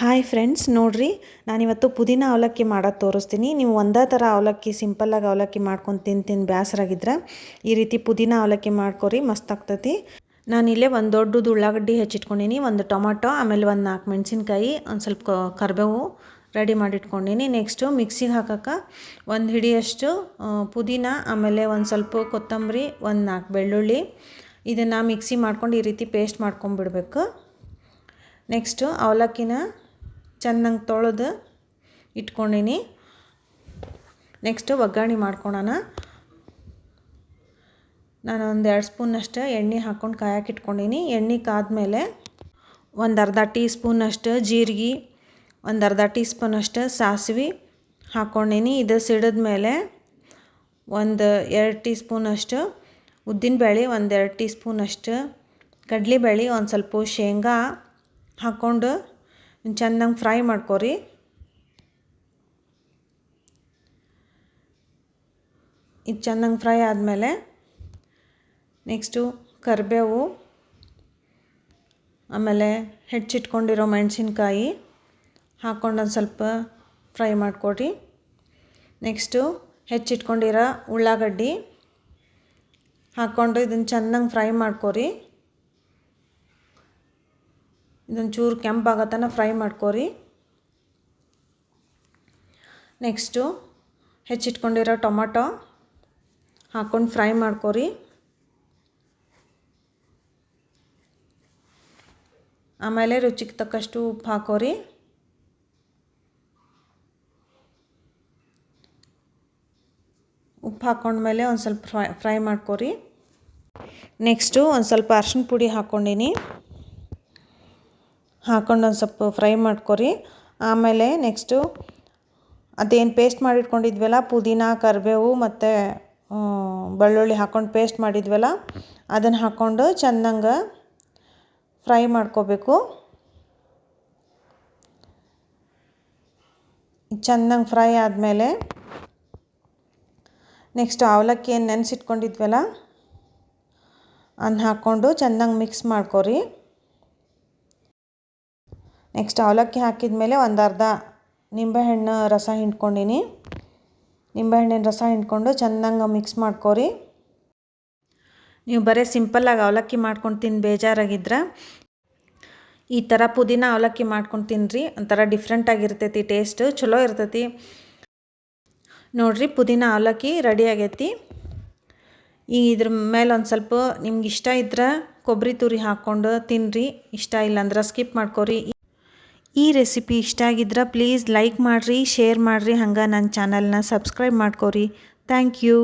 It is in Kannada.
ಹಾಯ್ ಫ್ರೆಂಡ್ಸ್ ನೋಡಿರಿ, ನಾನಿವತ್ತು ಪುದೀನ ಅವಲಕ್ಕಿ ಮಾಡೋದು ತೋರಿಸ್ತೀನಿ. ನೀವು ಒಂದೇ ಥರ ಅವಲಕ್ಕಿ ಸಿಂಪಲ್ಲಾಗಿ ಅವಲಕ್ಕಿ ಮಾಡ್ಕೊಂಡು ತಿಂದು ತಿಂದು ಬೇಸರಾಗಿದ್ರೆ ಈ ರೀತಿ ಪುದೀನ ಅವಲಕ್ಕಿ ಮಾಡ್ಕೊರಿ, ಮಸ್ತ್ ಆಗ್ತೈತಿ. ನಾನಿಲ್ಲೇ ಒಂದು ದೊಡ್ಡದು ಉಳ್ಳಾಗಡ್ಡಿ ಹೆಚ್ಚಿಟ್ಕೊಂಡೀನಿ, ಒಂದು ಟೊಮಾಟೊ, ಆಮೇಲೆ ಒಂದು ನಾಲ್ಕು ಮೆಣಸಿನ್ಕಾಯಿ, ಒಂದು ಸ್ವಲ್ಪ ಕರಿಬೇವು ರೆಡಿ ಮಾಡಿಟ್ಕೊಂಡಿನಿ. ನೆಕ್ಸ್ಟು ಮಿಕ್ಸಿಗೆ ಹಾಕೋಕೆ ಒಂದು ಹಿಡಿಯಷ್ಟು ಪುದೀನ, ಆಮೇಲೆ ಒಂದು ಸ್ವಲ್ಪ ಕೊತ್ತಂಬರಿ, ಒಂದು ನಾಲ್ಕು ಬೆಳ್ಳುಳ್ಳಿ. ಇದನ್ನು ಮಿಕ್ಸಿ ಮಾಡ್ಕೊಂಡು ಈ ರೀತಿ ಪೇಸ್ಟ್ ಮಾಡ್ಕೊಂಬಿಡ್ಬೇಕು ನೆಕ್ಸ್ಟು ಅವಲಕ್ಕಿನ ಚೆನ್ನಾಗಿ ತೊಳೆದು ಇಟ್ಕೊಂಡೀನಿ. ನೆಕ್ಸ್ಟು ಒಗ್ಗರಣೆ ಮಾಡ್ಕೊಳೋಣ. ನಾನು ಒಂದು ಎರಡು ಸ್ಪೂನಷ್ಟು ಎಣ್ಣೆ ಹಾಕ್ಕೊಂಡು ಕಾಯಕ್ಕೆ ಇಟ್ಕೊಂಡೀನಿ. ಎಣ್ಣೆ ಕಾದ್ಮೇಲೆ ಒಂದು ಅರ್ಧ ಟೀ ಸ್ಪೂನಷ್ಟು ಜೀರಿಗೆ, ಒಂದು ಅರ್ಧ ಟೀ ಸ್ಪೂನಷ್ಟು ಸಾಸಿವೆ ಹಾಕ್ಕೊಂಡೀನಿ ಇದು ಸಿಡಿದ ಮೇಲೆ ಒಂದು ಎರಡು ಟೀ ಸ್ಪೂನಷ್ಟು ಉದ್ದಿನಬೇಳೆ, ಒಂದು ಎರಡು ಟೀ ಸ್ಪೂನಷ್ಟು ಕಡಲೆಬೇಳೆ, ಒಂದು ಸ್ವಲ್ಪ ಶೇಂಗಾ ಹಾಕ್ಕೊಂಡು ಚೆನ್ನಾಗಿ ಫ್ರೈ ಮಾಡ್ಕೊರಿ. ಇದು ಚೆನ್ನಾಗಿ ಫ್ರೈ ಆದಮೇಲೆ ನೆಕ್ಸ್ಟು ಕರಿಬೇವು, ಆಮೇಲೆ ಹೆಚ್ಚಿಟ್ಕೊಂಡಿರೋ ಮೆಣಸಿನ್ಕಾಯಿ ಹಾಕ್ಕೊಂಡು ಒಂದು ಸ್ವಲ್ಪ ಫ್ರೈ ಮಾಡಿಕೊಡಿ ನೆಕ್ಸ್ಟು ಹೆಚ್ಚಿಟ್ಕೊಂಡಿರೋ ಉಳ್ಳಾಗಡ್ಡಿ ಹಾಕ್ಕೊಂಡು ಇದನ್ನು ಚೆನ್ನಾಗಿ ಫ್ರೈ ಮಾಡ್ಕೊರಿ. ಇದೊಂದು ಚೂರು ಕೆಂಪಾಗೋ ತನಕ ಫ್ರೈ ಮಾಡ್ಕೊರಿ. ನೆಕ್ಸ್ಟು ಹೆಚ್ಚಿಟ್ಕೊಂಡಿರೋ ಟೊಮೊಟೊ ಹಾಕ್ಕೊಂಡು ಫ್ರೈ ಮಾಡ್ಕೊರಿ. ಆಮೇಲೆ ರುಚಿಗೆ ತಕ್ಕಷ್ಟು ಉಪ್ಪು ಹಾಕೋರಿ. ಉಪ್ಪು ಹಾಕ್ಕೊಂಡ್ಮೇಲೆ ಒಂದು ಸ್ವಲ್ಪ ಫ್ರೈ ಫ್ರೈ ಮಾಡ್ಕೊರಿ. ನೆಕ್ಸ್ಟು ಒಂದು ಸ್ವಲ್ಪ ಅರ್ಶಿನ ಪುಡಿ ಹಾಕ್ಕೊಂಡೀನಿ ಹಾಕ್ಕೊಂಡು ಒಂದು ಸ್ವಲ್ಪ ಫ್ರೈ ಮಾಡ್ಕೊರಿ. ಆಮೇಲೆ ನೆಕ್ಸ್ಟು ಅದೇನು ಪೇಸ್ಟ್ ಮಾಡಿಟ್ಕೊಂಡಿದ್ವಲ್ಲ, ಪುದೀನ, ಕರಿಬೇವು ಮತ್ತು ಬೆಳ್ಳುಳ್ಳಿ ಹಾಕ್ಕೊಂಡು ಪೇಸ್ಟ್ ಮಾಡಿದ್ವಲ್ಲ, ಅದನ್ನು ಹಾಕ್ಕೊಂಡು ಚೆನ್ನಾಗಿ ಫ್ರೈ ಮಾಡ್ಕೋಬೇಕು. ಚೆನ್ನಾಗಿ ಫ್ರೈ ಆದಮೇಲೆ ನೆಕ್ಸ್ಟ್ ಅವಲಕ್ಕಿ ಏನು ನೆನೆಸಿಟ್ಕೊಂಡಿದ್ವಲ್ಲ ಅದನ್ನ ಹಾಕ್ಕೊಂಡು ಚೆನ್ನಾಗಿ ಮಿಕ್ಸ್ ಮಾಡ್ಕೊರಿ. ನೆಕ್ಸ್ಟ್ ಅವಲಕ್ಕಿ ಹಾಕಿದ ಮೇಲೆ ಒಂದು ಅರ್ಧ ನಿಂಬೆಹಣ್ಣು ರಸ ಹಿಂಡ್ಕೊಂಡಿನಿ. ನಿಂಬೆಹಣ್ಣಿನ ರಸ ಹಿಂಡ್ಕೊಂಡು ಚೆನ್ನಾಗಿ ಮಿಕ್ಸ್ ಮಾಡ್ಕೊರಿ. ನೀವು ಬರೀ ಸಿಂಪಲ್ಲಾಗಿ ಅವಲಕ್ಕಿ ಮಾಡ್ಕೊಂಡು ತಿಂದು ಬೇಜಾರಾಗಿದ್ರೆ ಈ ಥರ ಪುದೀನ ಅವಲಕ್ಕಿ ಮಾಡ್ಕೊಂಡು ತಿನ್ನಿರಿ ಒಂಥರ ಡಿಫ್ರೆಂಟಾಗಿರ್ತೈತಿ ಟೇಸ್ಟ್ ಚಲೋ ಇರ್ತೈತಿ. ನೋಡಿರಿ ಪುದೀನ ಅವಲಕ್ಕಿ ರೆಡಿ ಆಗೈತಿ. ಈಗ ಇದ್ರ ಮೇಲೆ ಒಂದು ಸ್ವಲ್ಪ ನಿಮ್ಗೆ ಇಷ್ಟ ಇದ್ರೆ ಕೊಬ್ಬರಿ ತುರಿ ಹಾಕ್ಕೊಂಡು ತಿನ್ನಿರಿ ಇಷ್ಟ ಇಲ್ಲಾಂದ್ರೆ ಸ್ಕಿಪ್ ಮಾಡ್ಕೊರಿ. ಈ ರೆಸಿಪಿ ಇಷ್ಟ ಆಗಿದ್ರೆ ಪ್ಲೀಸ್ ಲೈಕ್ ಮಾಡಿರಿ ಶೇರ್ ಮಾಡಿರಿ, ಹಂಗೆ ನನ್ನ ಚಾನಲ್ನ ಸಬ್ಸ್ಕ್ರೈಬ್ ಮಾಡ್ಕೊರಿ. Thank you